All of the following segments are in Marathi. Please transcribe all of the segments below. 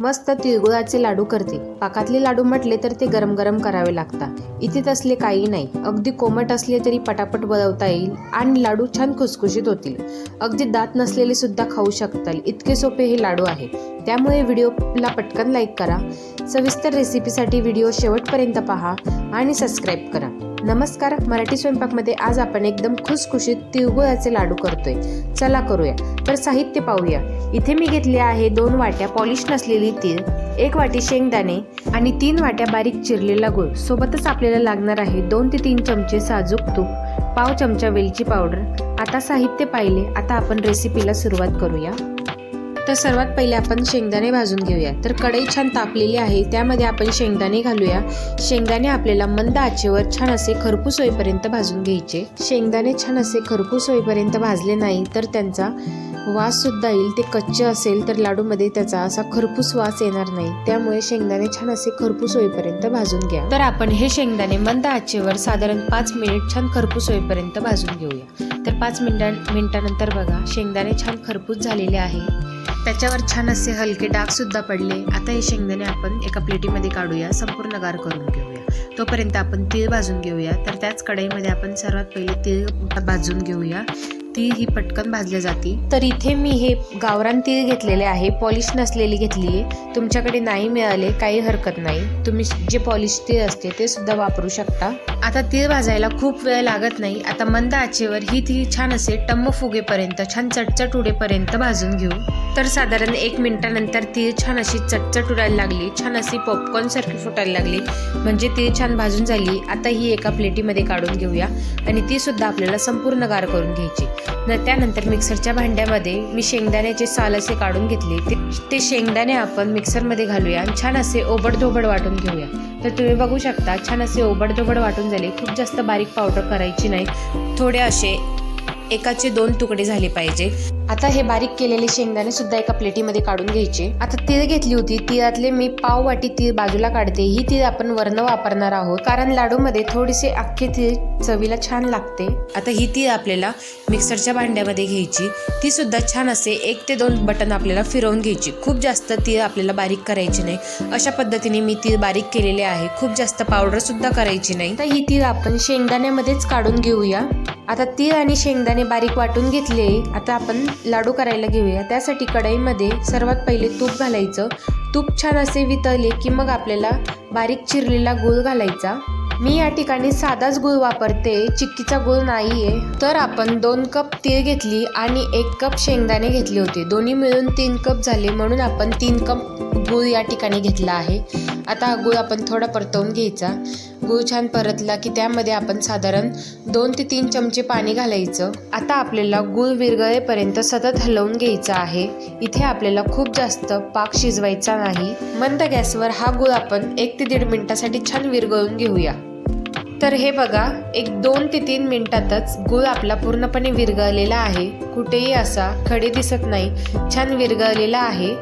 मस्त तिळगुळाचे लाडू करते. पाकातले लाडू म्हटले तर ते गरम गरम करावे लागतात. इथे तसले काही नाही. अगदी कोमट असले तरी पटापट बनवता येईल आणि लाडू छान खुसखुशीत होतील. अगदी दात नसलेले सुद्धा खाऊ शकताल. इतके सोपे हे लाडू आहे. त्यामुळे व्हिडिओला पटकन लाईक करा. सविस्तर रेसिपीसाठी व्हिडिओ शेवटपर्यंत पहा आणि सबस्क्राईब करा. नमस्कार मराठी स्वयंपाकमध्ये आज आपण एकदम खुसखुशीत तिळगुळाचे लाडू करतोय. चला करूया. तर साहित्य पाहूया. इथे मी घेतले आहे दोन वाट्या पॉलिश नसलेली तीळ एक वाटी शेंगदाणे आणि तीन वाट्या बारीक चिरलेला गुळ. सोबतच आपल्याला लागणार आहे दोन ते तीन चमचे साजूक तूप पाव चमचा वेलची पावडर. आता साहित्य पाहिले आता आपण रेसिपीला सुरुवात करूया. तर सर्वात पहिले आपण शेंगदाणे भाजून घेऊया. तर कढई छान तापलेली आहे त्यामध्ये आपण शेंगदाणे घालूया. शेंगदाणे आपल्याला मंद आचेवर छान असे खरपूस होईपर्यंत भाजून घ्यायचे. शेंगदाणे छान असे खरपूस होईपर्यंत भाजले नाही तर त्यांचा वास सुद्धा येईल. ते कच्चे असेल तर लाडूमध्ये त्याचा असा खरपूस वास येणार नाही. त्यामुळे शेंगदाणे छान असे खरपूस होईपर्यंत भाजून घ्या. तर आपण हे शेंगदाणे मंद आचेवर साधारण पाच मिनिट छान खरपूस होईपर्यंत भाजून घेऊया. तर पाच मिनिटां मिनटानंतर बघा शेंगदाणे छान खरपूस झालेले आहे. त्याच्यावर छान असे हलके डागसुद्धा पडले. आता हे शेंगदाणे आपण एका प्लेटीमध्ये काढूया. संपूर्ण गार करून घेऊया. तोपर्यंत आपण तीळ भाजून घेऊया. तर त्याच कढईमध्ये आपण सर्वात पहिले तीळ भाजून घेऊया. तीळ ही पटकन भाजल्या जाते. तर इथे मी हे गावरान तीळ घेतलेले आहे पॉलिश नसलेली घेतली आहे. तुमच्याकडे नाही मिळाले काही हरकत नाही. तुम्ही जे पॉलिश तीळ असते ते सुद्धा वापरू शकता. आता तीळ भाजायला खूप वेळ लागत नाही. आता मंद आचेवर ही तीळ छान असे टम्म फुगेपर्यंत छान चटचट उडेपर्यंत भाजून घेऊ. तर साधारण एक मिनिटानंतर ती छान अशी चटचट उडायला लागली. छान अशी पॉपकॉर्न सारखी फुटायला लागली. म्हणजे ती छान भाजून झाली. आता ही एका प्लेटीमध्ये काढून घेऊया. आणि ती सुद्धा आपल्याला संपूर्ण गार करून घ्यायची. न त्यानंतर मिक्सरच्या भांड्यामध्ये मी शेंगदाण्याचे साल असे काढून घेतले. ते ते शेंगदाणे आपण मिक्सरमध्ये घालूया. आणि छान असे ओबडधोबड वाटून घेऊया. तर तुम्ही बघू शकता छान असे ओबडधोबड वाटून झाले. खूप जास्त बारीक पावडर करायची नाही. थोडे असे एकाचे दोन तुकडे झाले पाहिजे. आता हे बारीक केलेले शेंगदाणे सुद्धा एका प्लेटीमध्ये काढून घ्यायचे. आता तीळ घेतली होती. तिळातले मी पाव वाटी तीळ बाजूला काढते. ही तीळ आपण वर्ण वापरणार आहोत. कारण लाडूमध्ये थोडेसे अख्खे तीळ चवीला छान लागते. आता ही तीळ आपल्याला मिक्सरच्या भांड्यामध्ये घ्यायची. ती सुद्धा छान असे एक ते दोन बटन आपल्याला फिरवून घ्यायची. खूप जास्त तीळ आपल्याला बारीक करायची नाही. अशा पद्धतीने मी तीळ बारीक केलेले आहे. खूप जास्त पावडर सुद्धा करायची नाही. तर ही तीळ आपण शेंगदाण्यामध्येच काढून घेऊया. आता तीळ आणि शेंगदाणे बारीक वाटून घेतले. आता आपण लाडू करायला घेऊया. त्यासाठी कढईमध्ये सर्वात पहिले तूप घालायचं. तूप छान असे वितळले की मग आपल्याला बारीक चिरलेला गूळ घालायचा. मी या ठिकाणी साधाच गूळ वापरते चिक्कीचा गूळ आहे तर आपण दोन कप तीळ घेतली आणि एक कप शेंगदाणे घेतले होते. दोन्ही मिळून तीन कप झाले म्हणून आपण तीन कप गूळ या ठिकाणी घेतला आहे. आता हा गूळ आपण थोडा परतवून घ्यायचा. गूळ छान परतला की त्यामध्ये आपण साधारण दोन ते तीन चमचे पाणी घालायचं. आता आपल्याला गूळ विरगळेपर्यंत सतत हलवून घ्यायचा आहे. इथे आपल्याला खूप जास्त पाक शिजवायचा नाही. मंद गॅसवर हा गूळ आपण एक ते दीड मिनिटासाठी छान विरगळून घेऊया. तर हे बघा एक दोन ते तीन मिनिटातच गूळ आपला पूर्णपणे विरगळलेला आहे. कुठेही असा खडे दिसत नाही. छान विरगळलेला आहे.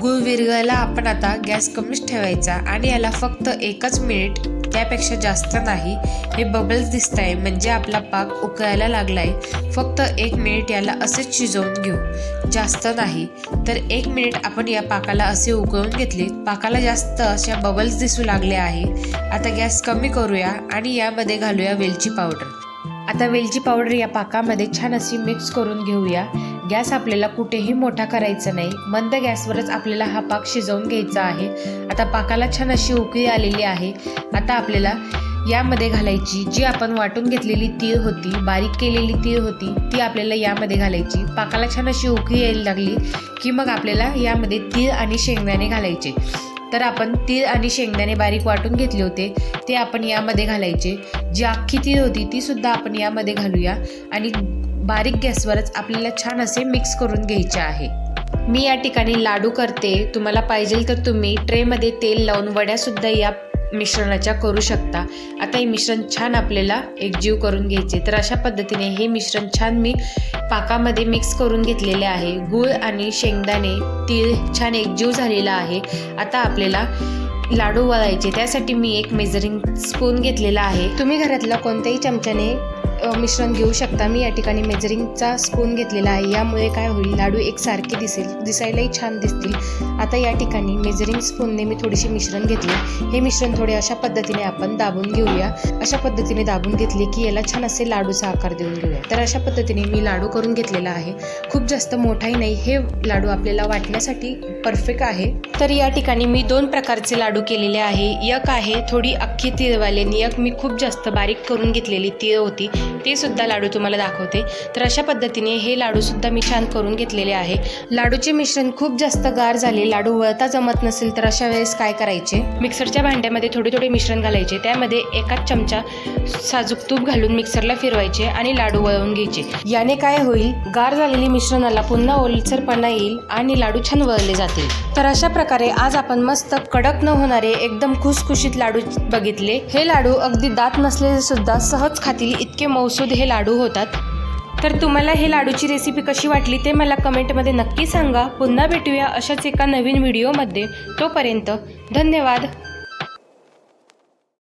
गूळ विरघळायला आपण आता गॅस कमीच ठेवायचा आणि याला फक्त एकच मिनिट त्यापेक्षा जास्त नाही. हे बबल्स दिसत आहे म्हणजे आपला पाक उकळायला लागलाय. फक्त एक मिनिट याला असेच शिजवून घेऊ. जास्त नाही. तर एक मिनिट आपण या पाकाला असे उकळून घेतले. पाकाला जास्त अशा बबल्स दिसू लागले आहे. आता गॅस कमी करूया आणि यामध्ये घालूया वेलची पावडर आता वेलची पावडर या पाकामध्ये छान अशी मिक्स करून घेऊया. गॅस आपल्याला कुठेही मोठा करायचा नाही. मंद गॅसवरच आपल्याला हा पाक शिजवून घ्यायचा आहे. आता पाकाला छान अशी उकळी आलेली आहे. आता आपल्याला यामध्ये घालायची जी आपण वाटून घेतलेली तीळ होती बारीक केलेली तीळ होती ती आपल्याला यामध्ये घालायची. पाकाला छान अशी उकळी यायला लागली की मग आपल्याला यामध्ये तीळ आणि शेंगदाणे घालायचे. तर आपण तीळ आणि शेंगदाणे बारीक वाटून घेतले होते ते आपण यामध्ये घालायचे. जी अख्खी तीळ होती ती सुद्धा आपण यामध्ये घालूया. आणि बारीक गॅसवरच आपल्याला छान असे मिक्स करून घ्यायचे आहे. मी या ठिकाणी लाडू करते. तुम्हाला पाहिजे तर तुम्ही ट्रेमध्ये तेल लावून वड्यासुद्धा या मिश्रणाच्या करू शकता. आता हे मिश्रण छान आपल्याला एकजीव करून घ्यायचे तर अशा पद्धतीने हे मिश्रण छान मी पाकामध्ये मिक्स करून घेतलेले आहे. गूळ आणि शेंगदाणे तीळ छान एकजीव झालेला आहे. आता आपल्याला लाडू वळायचे त्यासाठी मी एक मेजरिंग स्पून घेतलेला आहे. तुम्ही घरातला कोणत्याही चमच्याने मिश्रण घेऊ शकता. मी या ठिकाणी मेजरिंगचा स्पून घेतलेला आहे. यामुळे काय होईल? लाडू एकसारखे दिसेल. दिसायलाही छान दिसतील. आता या ठिकाणी मेजरिंग स्पूनने मी थोडीशी मिश्रण घेतले. हे मिश्रण थोडे अशा पद्धतीने आपण दाबून घेऊया. अशा पद्धतीने दाबून घेतले की याला छान असे लाडूचा आकार देऊन घेऊया. तर अशा पद्धतीने मी लाडू करून घेतलेला आहे. खूप जास्त मोठाही नाही. हे लाडू आपल्याला वाटण्यासाठी परफेक्ट आहे. तर या ठिकाणी मी दोन प्रकारचे लाडू केलेले आहे. एक आहे थोडी अख्खी तिळवाले आणि एक मी खूप जास्त बारीक करून घेतलेली तीळ होती. ते सुद्धा लाडू तुम्हाला दाखवते. तर अशा पद्धतीने हे लाडू सुद्धा मी छान करून घेतलेले आहे. लाडूचे मिश्रण खूप जास्त गार झाले लाडू वळता जमत नसेल तर अशा वेळेस काय करायचे? मिक्सरच्या भांड्यामध्ये थोडे थोडे मिश्रण घालायचे. त्यामध्ये एकाच चमचा साजूक तूप घालून मिक्सरला फिरवायचे आणि लाडू वळवून घ्यायचे. याने काय होईल? गार झालेली मिश्रणाला पुन्हा ओलसरपणा येईल आणि लाडू छान वळले जातील. तर अशा प्रकारे आज आपण मस्त कडक न होणारे एकदम खुसखुशीत लाडू बघितले. हे लाडू अगदी दात नसलेले सुद्धा सहज खातील इतके मौसूद हे लाडू होतात. तर तुम्हाला हे लाडूची रेसिपी कशी वाटली ते मला कमेंटमध्ये नक्की सांगा. पुन्हा भेटूया अशाच एका नवीन व्हिडिओमध्ये तोपर्यंत धन्यवाद.